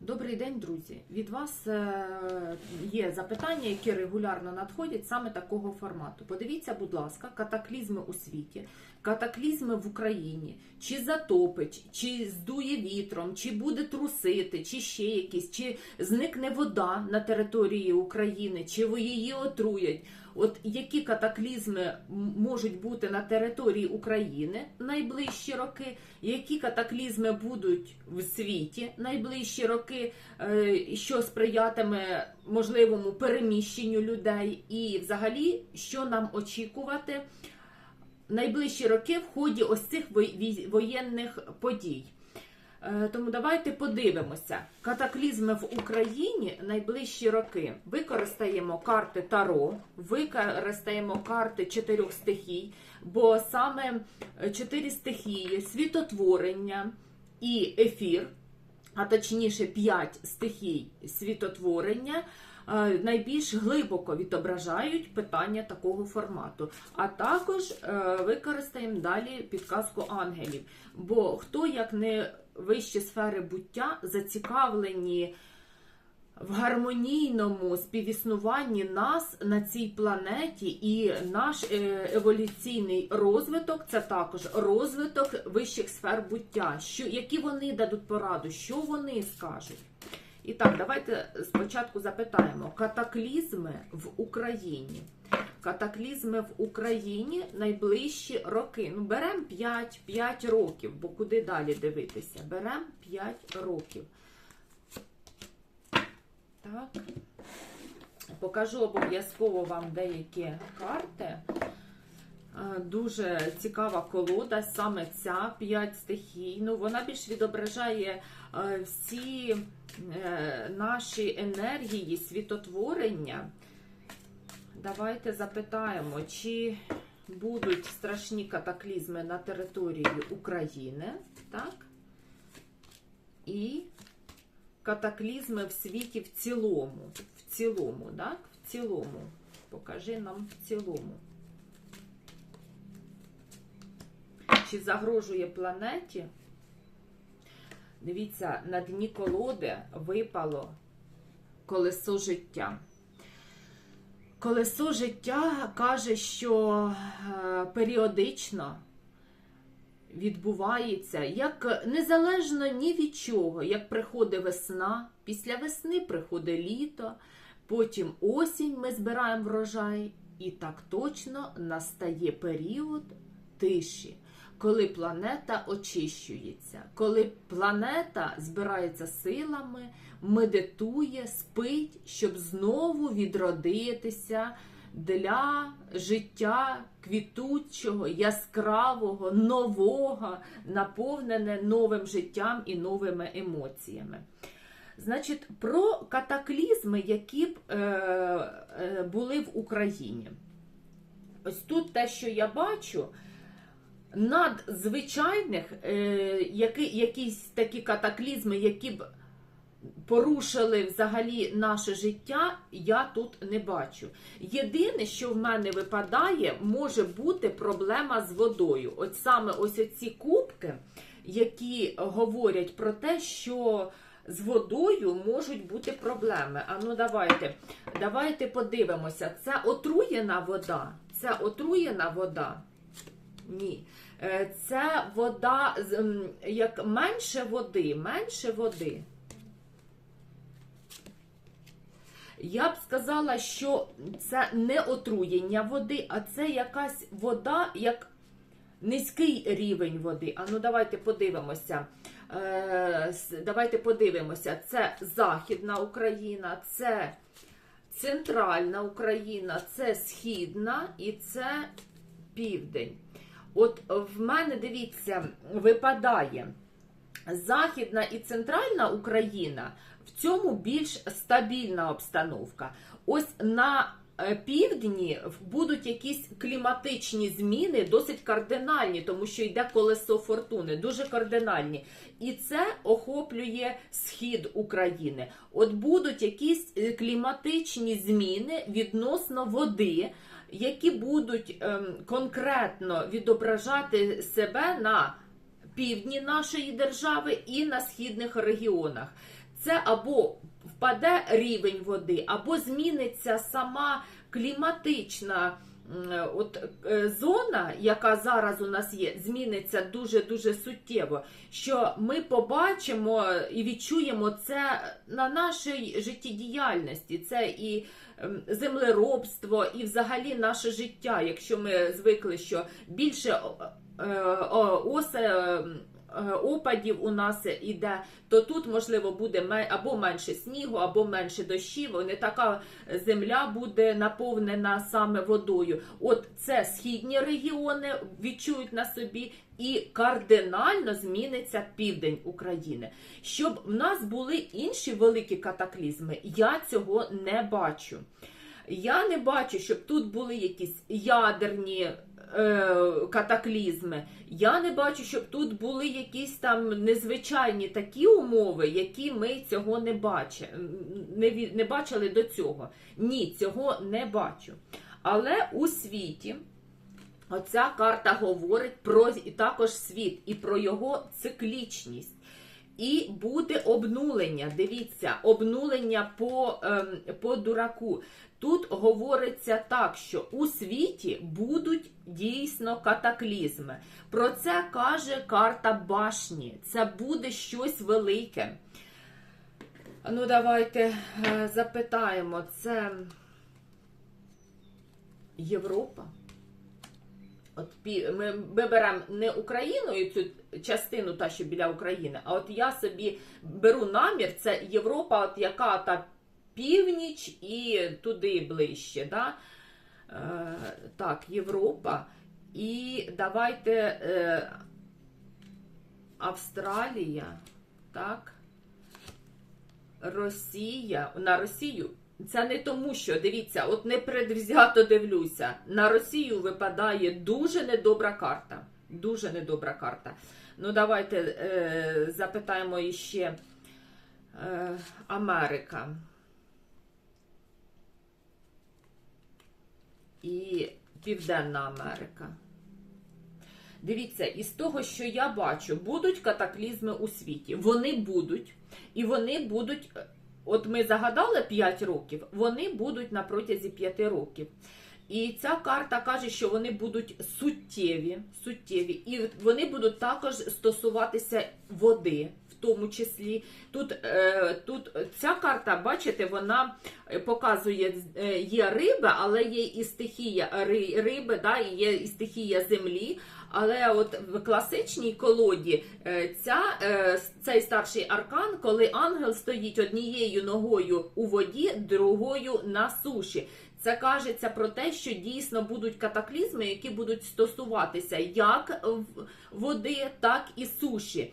Добрий день, друзі. Від вас е, є запитання, які регулярно надходять саме такого формату. Подивіться, будь ласка, катаклізми у світі, катаклізми в Україні, чи затопить, чи здує вітром, чи буде трусити, чи ще якісь, чи зникне вода на території України, чи її отруять. От які катаклізми можуть бути на території України найближчі роки, які катаклізми будуть в світі найближчі роки, е, що сприятиме можливому переміщенню людей, і взагалі, що нам очікувати найближчі роки в ході ось цих воєнних подій. Е, Тому давайте подивимося. Катаклізми в Україні найближчі роки. Використаємо карти Таро, використаємо карти чотирьох стихій, бо саме е, чотири стихії світотворення і ефір, а точніше п'ять стихій світотворення. е, Найбільш глибоко відображають питання такого формату. А також використаємо далі підказку ангелів. Бо хто як не вищі сфери буття зацікавлені в гармонійному співіснуванні нас на цій планеті, і наш е, еволюційний розвиток це також розвиток вищих сфер буття. Що, які вони дадуть пораду, що вони скажуть? І так, давайте спочатку запитаємо: катаклізми в Україні. Катаклізми в Україні найближчі роки. Ну, беремо 5, 5 років, бо куди далі дивитися? Беремо 5 років. Так. Покажу обов'язково вам деякі карти. Е, Дуже цікава колода, саме ця 5 стихій. Ну, вона більш відображає е, всі е, наші енергії світотворення. Давайте запитаємо, чи будуть страшні катаклізми на території України, так? І катаклізми в світі в цілому. В цілому, так? В цілому. Покажи нам в цілому. Чи загрожує планеті? Дивіться, на дні колоди випало колесо життя. Колесо життя каже, що е, періодично відбувається, як незалежно ні від чого, як приходить весна, після весни приходить літо, потім осінь ми збираємо врожай, і так точно настає період тиші. Коли планета очищується, коли планета збирається силами, медитує, спить, щоб знову відродитися для життя квітучого, яскравого, нового, наповнене новим життям і новими емоціями. Значить, про катаклізми, які б е, е, були в Україні. Ось тут те, що я бачу, надзвичайних е, які, якісь такі катаклізми, які б порушили взагалі наше життя, я тут не бачу. Єдине, що в мене випадає, може бути проблема з водою. От саме ось ці кубки, які говорять про те, що з водою можуть бути проблеми. А ну давайте, давайте подивимося. Це отруєна вода. Це отруєна вода. Ні. Е, Це вода, як менше води, менше води. Я б сказала, що це не отруєння води, а це якась вода, як низький рівень води. А ну давайте подивимося. Е, Давайте подивимося. Це Західна Україна, це Центральна Україна, це Східна і це Південь. От в мене, дивіться, випадає Західна і Центральна Україна в цьому більш стабільна обстановка. Ось на е, півдні будуть якісь кліматичні зміни, досить кардинальні, тому що йде колесо фортуни, дуже кардинальні. І це охоплює схід України. От будуть якісь е, кліматичні зміни відносно води, які будуть ем, конкретно відображати себе на півдні нашої держави і на східних регіонах. це або впаде рівень води, або зміниться сама кліматична от, е, зона, яка зараз у нас є, зміниться дуже-дуже суттєво, що ми побачимо і відчуємо це на нашій життєдіяльності. Це і ем, землеробство, і взагалі наше життя, якщо ми звикли, що більше е, осе. Е, Опадів у нас іде, то тут можливо буде або менше снігу, або менше дощів. Не така земля буде наповнена саме водою. От це східні регіони відчують на собі, і кардинально зміниться південь України. Щоб в нас були інші великі катаклізми, я цього не бачу. Я не бачу, щоб тут були якісь ядерні катаклізми. Я не бачу, щоб тут були якісь там незвичайні такі умови, які ми цього не бачили, не, не бачили до цього. Ні, цього не бачу. Але у світі оця карта говорить про і також світ і про його циклічність. І буде обнулення. Дивіться, обнулення по, ем, по дураку. Тут говориться так, що у світі будуть дійсно катаклізми. Про це каже карта башні. Це буде щось велике. Ну, давайте е, запитаємо, це Європа. От ми, ми беремо не Україну і цю частину, та що біля України, а от я собі беру намір, це Європа, от яка та північ і туди ближче. Да? Е, так, Європа. І давайте е, Австралія, так, Росія. На Росію. Це не тому, що дивіться, от не предвзято дивлюся. На Росію випадає дуже недобра карта. Дуже недобра карта. Ну, давайте е, запитаємо іще е, Америка. І Південна Америка. Дивіться, із того, що я бачу, будуть катаклізми у світі. Вони будуть, і вони будуть. От ми загадали 5 років, вони будуть на протязі 5 років. І ця карта каже, що вони будуть суттєві, суттєві, і вони будуть також стосуватися води, в тому числі. Тут, е, тут ця карта, бачите, вона показує, е, є риба, але є і стихія ри- риби, да, і є і стихія землі. Але от в класичній колоді е, ця, е, цей старший аркан, коли ангел стоїть однією ногою у воді, другою на суші. Це кажеться про те, що дійсно будуть катаклізми, які будуть стосуватися як води, так і суші.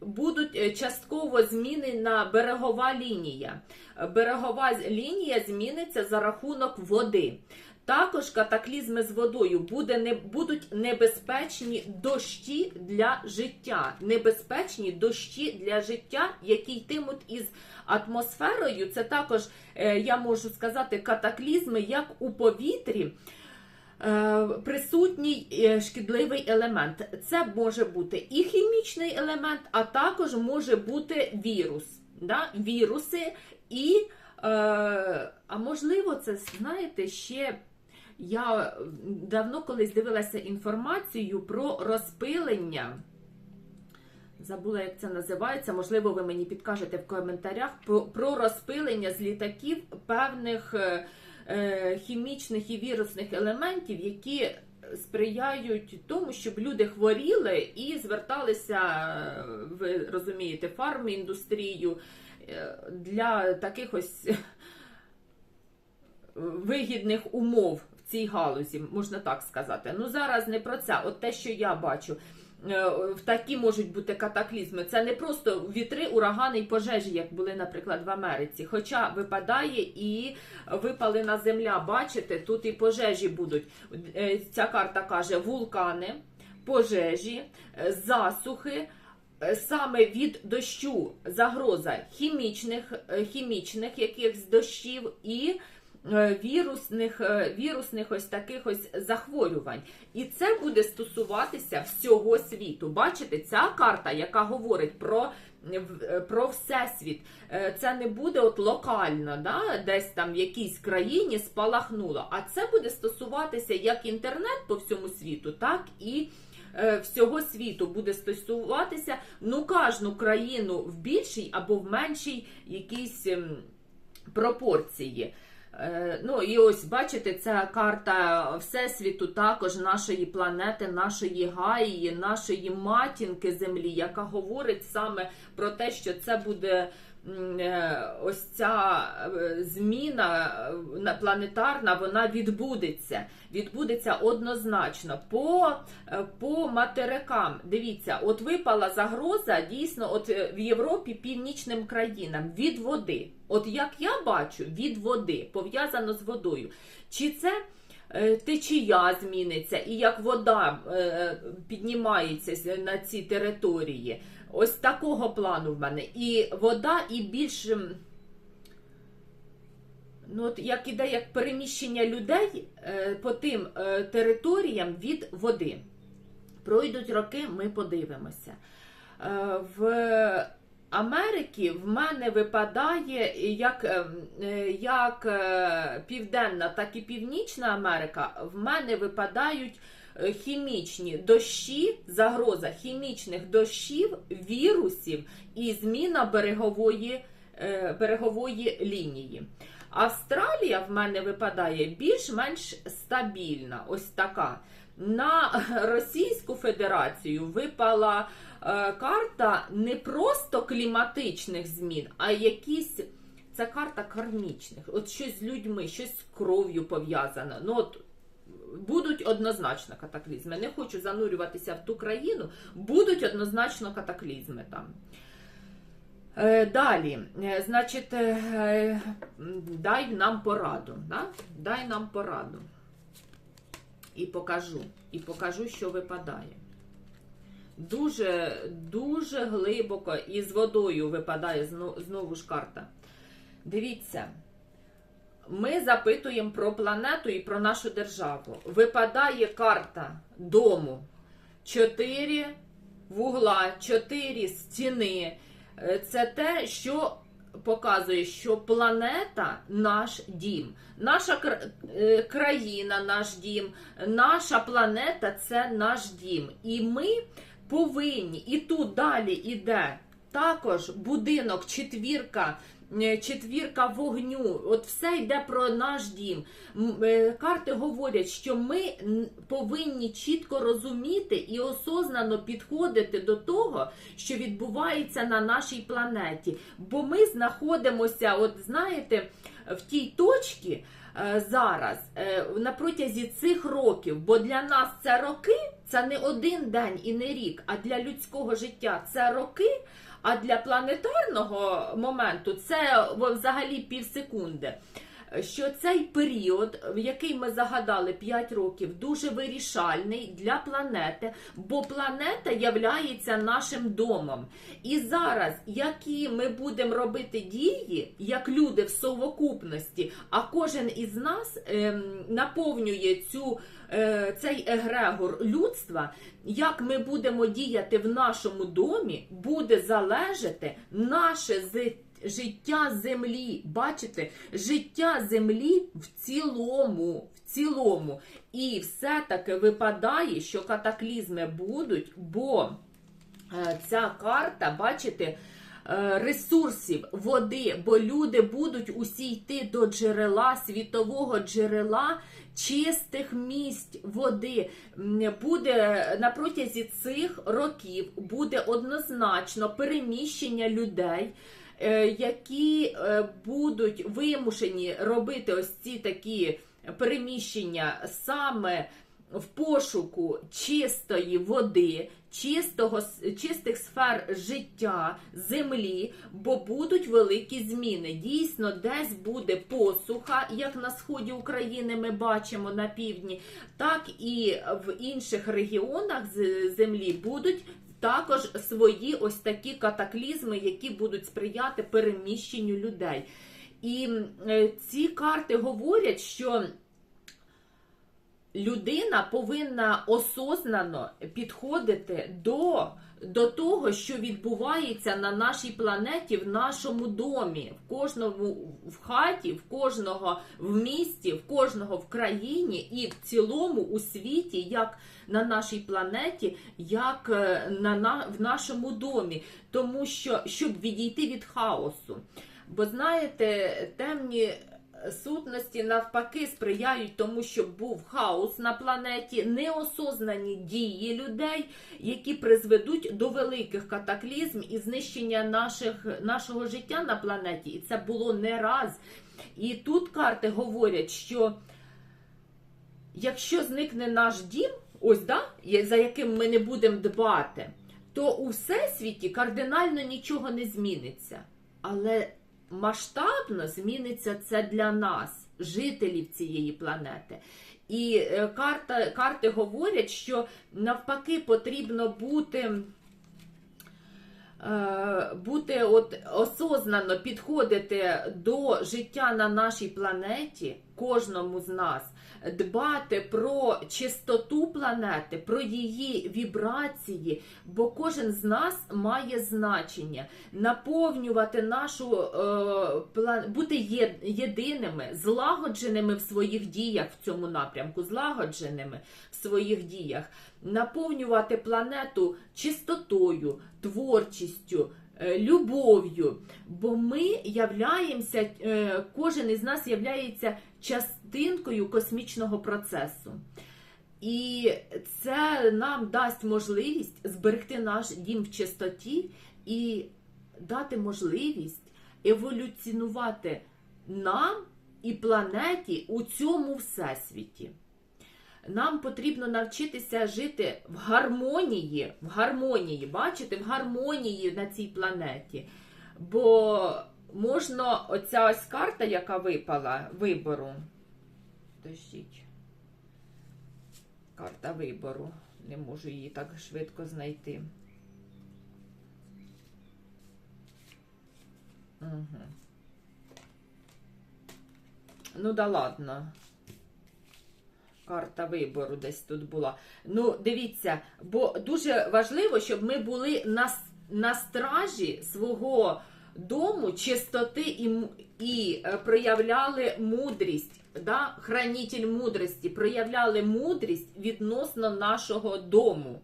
Будуть е, частково змінена берегова лінія. Берегова лінія зміниться за рахунок води. Також катаклізми з водою буде не будуть небезпечні дощі для життя. Небезпечні дощі для життя, які йтимуть із атмосферою. Це також е, я можу сказати катаклізми, як у повітрі. е, Присутній е, шкідливий елемент. Це може бути і хімічний елемент, а також може бути вірус. Да? Віруси і, а можливо, це знаєте, ще я давно колись дивилася інформацію про розпилення. Забула, як це називається. Можливо, ви мені підкажете в коментарях про, розпилення з літаків певних е, е, хімічних і вірусних елементів, які сприяють тому, щоб люди хворіли і зверталися, е, ви розумієте, фарміндустрію е, для таких ось вигідних умов цій галузі, можна так сказати. Ну зараз не про це. От те, що я бачу. е, В такі можуть бути катаклізми. Це не просто вітри, урагани і пожежі, як були, наприклад, в Америці. Хоча випадає і випалена земля. Бачите, тут і пожежі будуть. Е, Ця карта каже: вулкани, пожежі, е, засухи. Саме від дощу загроза хімічних, хімічних якихось дощів і вірусних, е, вірусних ось таких ось захворювань. І це буде стосуватися всього світу. Бачите, ця карта, яка говорить про е, про всесвіт. Е, Це не буде от локально, да, десь там в якійсь країні спалахнуло. А це буде стосуватися як інтернет по всьому світу, так і е, всього світу буде стосуватися ну кожну країну в більшій або в меншій якійсь ем, пропорції. Е, Ну і ось бачите, це карта Всесвіту, також нашої планети, нашої Гаї, нашої матінки Землі, яка говорить саме про те, що це буде е, ось ця е, зміна е, планетарна, вона відбудеться. Відбудеться однозначно по, по материкам. Дивіться, от випала загроза дійсно от в Європі північним країнам від води. От як я бачу, від води пов'язано з водою. Чи це течія зміниться, і як вода піднімається на ці території? Ось такого плану в мене. І вода, і більш. Ну, от як іде як переміщення людей е, по тим е, територіям від води. Пройдуть роки, ми подивимося. Е, в Америці в мене випадає як, е, е, як Південна, так і Північна Америка. В мене випадають хімічні дощі, загроза хімічних дощів, вірусів і зміна берегової, е, берегової лінії. Австралія в мене випадає більш-менш стабільна, ось така. На Російську Федерацію випала е, карта не просто кліматичних змін, а якісь. Це карта кармічних. От щось з людьми, щось з кров'ю пов'язано. Ну, от, будуть однозначно катаклізми. Не хочу занурюватися в ту країну, будуть однозначно катаклізми там. Е, Далі, Е, значить, е, дай нам пораду. Да? Дай нам пораду. І покажу. І покажу, що випадає. Дуже, дуже глибоко і з водою випадає знову ж карта. Дивіться, ми запитуємо про планету і про нашу державу. Випадає карта дому. Чотири вугла, чотири стіни. Е, Це те, що показує, що планета наш дім, наша е, країна, наш дім, наша планета це наш дім. І ми повинні, і тут далі іде також будинок, четвірка. е, Четвірка вогню, от все йде про наш дім. Е, Карти говорять, що ми повинні чітко розуміти і осознано підходити до того, що відбувається на нашій планеті. Бо ми знаходимося, от знаєте, в тій точці е, зараз, на протязі цих років, бо для нас це роки, це не один день і не рік, а для людського життя це роки. А для планетарного моменту це взагалі пів секунди. Що цей період, в який ми загадали 5 років, дуже вирішальний для планети, бо планета являється нашим домом. І зараз, які ми будемо робити дії, як люди в совокупності, а кожен із нас ем, наповнює цю, е, цей егрегор людства, як ми будемо діяти в нашому домі, буде залежати наше зи- життя землі. Бачите, життя землі в цілому. В цілому. І все-таки випадає, що катаклізми будуть, бо е, ця карта, бачите, е, ресурсів води, бо люди будуть усі йти до джерела, світового джерела чистих місць води. Буде на протязі цих років буде однозначно переміщення людей. Е, Які е, будуть вимушені робити ось ці такі переміщення саме в пошуку чистої води, чистого, чистих сфер життя, землі, бо будуть великі зміни. Дійсно, десь буде посуха, як на сході України ми бачимо на півдні, так і в інших регіонах землі будуть. Також свої ось такі катаклізми, які будуть сприяти переміщенню людей. І е, ці карти говорять, що людина повинна осознано підходити до, до того, що відбувається на нашій планеті, в нашому домі, в кожному в хаті, в кожного в місті, в кожного в країні і в цілому у світі, як на нашій планеті, як е, на, на в нашому домі, тому що щоб відійти від хаосу. Бо знаєте, темні сутності навпаки сприяють тому, щоб був хаос на планеті, неосознані дії людей, які призведуть до великих катаклізм і знищення наших, нашого життя на планеті. І це було не раз. І тут карти говорять, що якщо зникне наш дім, ось да, за яким ми не будемо дбати, то у всесвіті кардинально нічого не зміниться. Але масштабно зміниться це для нас, жителів цієї планети. І е, карта, карти говорять, що навпаки потрібно бути. е, Бути от осознано підходити до життя на нашій планеті, кожному з нас, дбати про чистоту планети, про її вібрації, бо кожен з нас має значення наповнювати нашу е, бути є- єдиними, злагодженими в своїх діях в цьому напрямку, злагодженими в своїх діях, наповнювати планету чистотою, творчістю. Е, Любов'ю, бо ми являємося, е, кожен із нас являється частинкою космічного процесу. І це нам дасть можливість зберегти наш дім в чистоті і дати можливість еволюціонувати нам і планеті у цьому всесвіті. Нам потрібно навчитися жити в гармонії, в гармонії, бачите, в гармонії на цій планеті. Бо можна, оця ось карта, яка випала вибору. Дождіть. Карта вибору. Не можу її так швидко знайти. Угу. Ну да ладно. Карта вибору десь тут була. Ну, дивіться, бо дуже важливо, щоб ми були на, на стражі свого дому, чистоти і, і е, проявляли мудрість, да? хранитель мудрості, проявляли мудрість відносно нашого дому.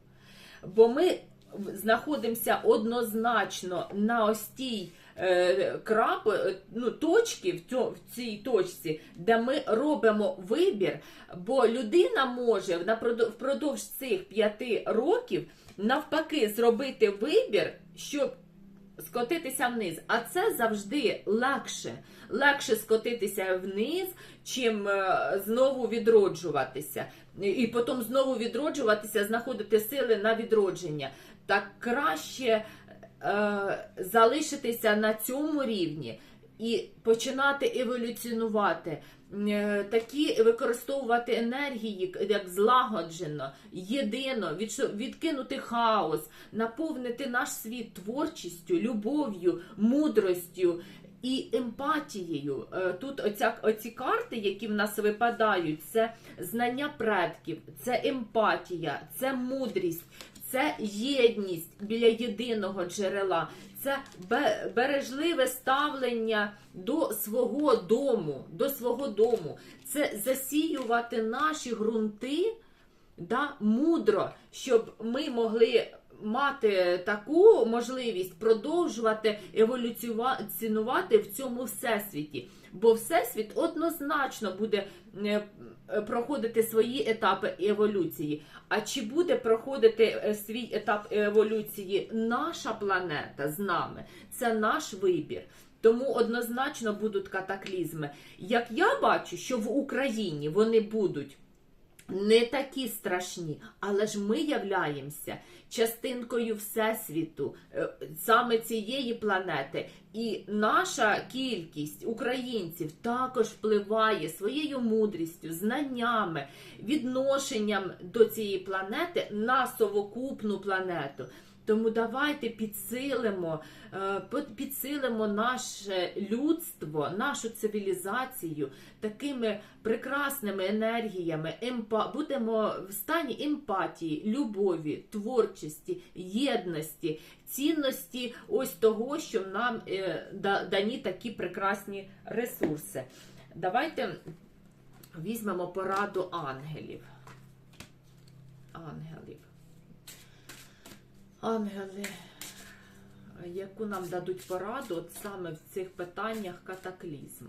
Бо ми знаходимося однозначно на ось тій е, крап, е, ну, точки в, цьо, в цій точці, де ми робимо вибір, бо людина може впродовж цих п'яти років навпаки зробити вибір, щоб скотитися вниз. А це завжди легше. Легше скотитися вниз, чим е, знову відроджуватися. І потім знову відроджуватися, знаходити сили на відродження. Так краще залишитися на цьому рівні і починати еволюціонувати. Е, Такі використовувати енергії, як злагоджено, єдино, відкинути хаос, наповнити наш світ творчістю, любов'ю, мудростю і емпатією. Е, Тут оця, оці карти, які в нас випадають, це знання предків, це емпатія, це мудрість, це єдність біля єдиного джерела, це бережливе ставлення до свого дому, до свого дому. Це засіювати наші ґрунти да, мудро, щоб ми могли мати таку можливість продовжувати еволюціонувати в цьому всесвіті. Бо всесвіт однозначно буде е, е, проходити свої етапи еволюції. А чи буде проходити е, свій етап еволюції наша планета з нами? Це наш вибір. Тому однозначно будуть катаклізми. Як я бачу, що в Україні вони будуть не такі страшні, але ж ми являємося частинкою Всесвіту, е, саме цієї планети. І наша кількість українців також впливає своєю мудрістю, знаннями, відношенням до цієї планети на совокупну планету. Тому давайте підсилимо, е, підсилимо наше людство, нашу цивілізацію такими прекрасними енергіями. Будемо в стані емпатії, любові, творчості, єдності, цінності ось того, що нам е, дані такі прекрасні ресурси. Давайте візьмемо пораду ангелів. Ангелів. Ангели, яку нам дадуть пораду от саме в цих питаннях катаклізм.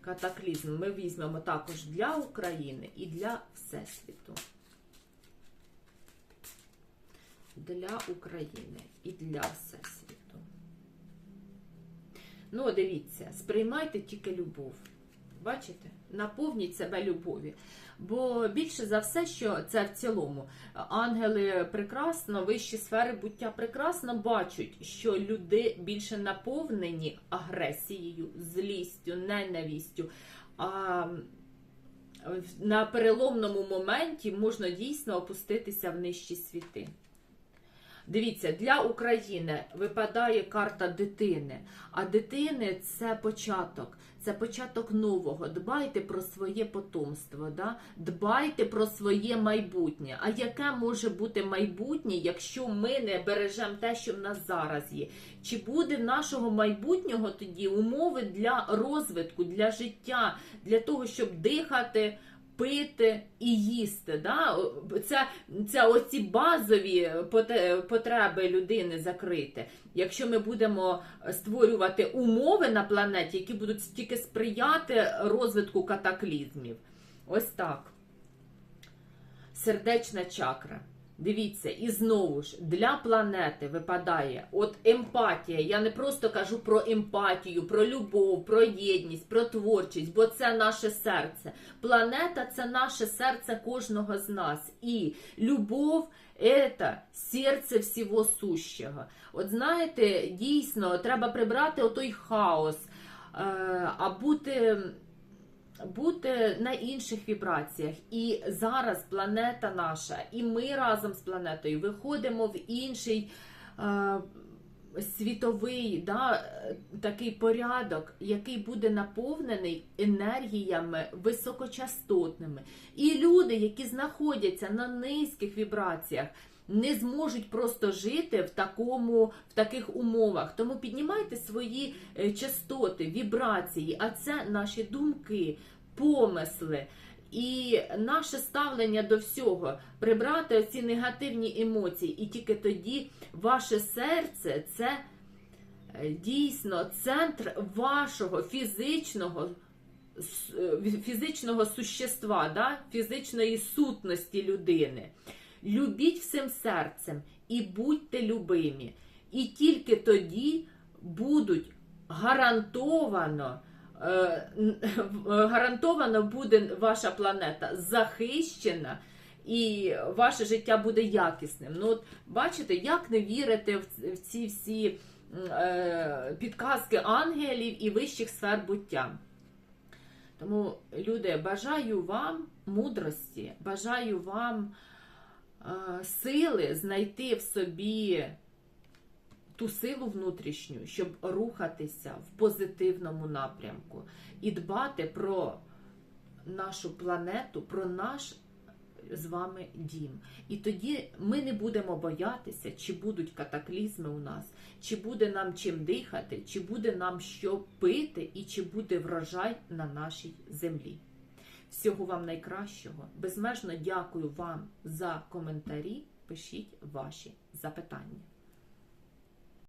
Катаклізм ми візьмемо також для України і для Всесвіту. Для України і для Всесвіту. Ну, дивіться, сприймайте тільки любов. Бачите? Наповніть себе любові. Бо більше за все, що це в цілому, ангели прекрасно, вищі сфери буття прекрасно бачать, що люди більше наповнені агресією, злістю, ненавістю. А на переломному моменті можна дійсно опуститися в нижчі світи. Дивіться, для України випадає карта дитини, а дитини це початок, це початок нового. Дбайте про своє потомство, да? дбайте про своє майбутнє. А яке може бути майбутнє, якщо ми не бережемо те, що в нас зараз є? Чи буде в нашого майбутнього тоді умови для розвитку, для життя, для того, щоб дихати? Пити і їсти. Да? Це, це оці базові потреби людини закрити. Якщо ми будемо створювати умови на планеті, які будуть тільки сприяти розвитку катаклізмів. Ось так. Сердечна чакра. Дивіться, і знову ж для планети випадає от емпатія. Я не просто кажу про емпатію, про любов, про єдність, про творчість, бо це наше серце. Планета це наше серце кожного з нас. І любов це серце всього сущого. От знаєте, дійсно, треба прибрати отой хаос, е, а бути бути на інших вібраціях. І зараз планета наша, і ми разом з планетою виходимо в інший е, світовий да, такий порядок, який буде наповнений енергіями високочастотними. І люди, які знаходяться на низьких вібраціях, не зможуть просто жити в такому в таких умовах. Тому піднімайте свої е, частоти, вібрації, а це наші думки, помисли. І наше ставлення до всього прибрати ці негативні емоції, і тільки тоді ваше серце це е, дійсно центр вашого фізичного е, фізичного существа, да? фізичної сутності людини. Любіть всім серцем і будьте любимі. І тільки тоді будуть гарантовано, е, гарантовано буде ваша планета захищена. І ваше життя буде якісним. Ну, от бачите, як не вірити в ці всі е, підказки ангелів і вищих сфер буття. Тому, люди, бажаю вам мудрості, бажаю вам сили знайти в собі ту силу внутрішню, щоб рухатися в позитивному напрямку і дбати про нашу планету, про наш з вами дім. І тоді ми не будемо боятися, чи будуть катаклізми у нас, чи буде нам чим дихати, чи буде нам що пити, і чи буде врожай на нашій землі. Всього вам найкращого. Безмежно дякую вам за коментарі. Пишіть ваші запитання.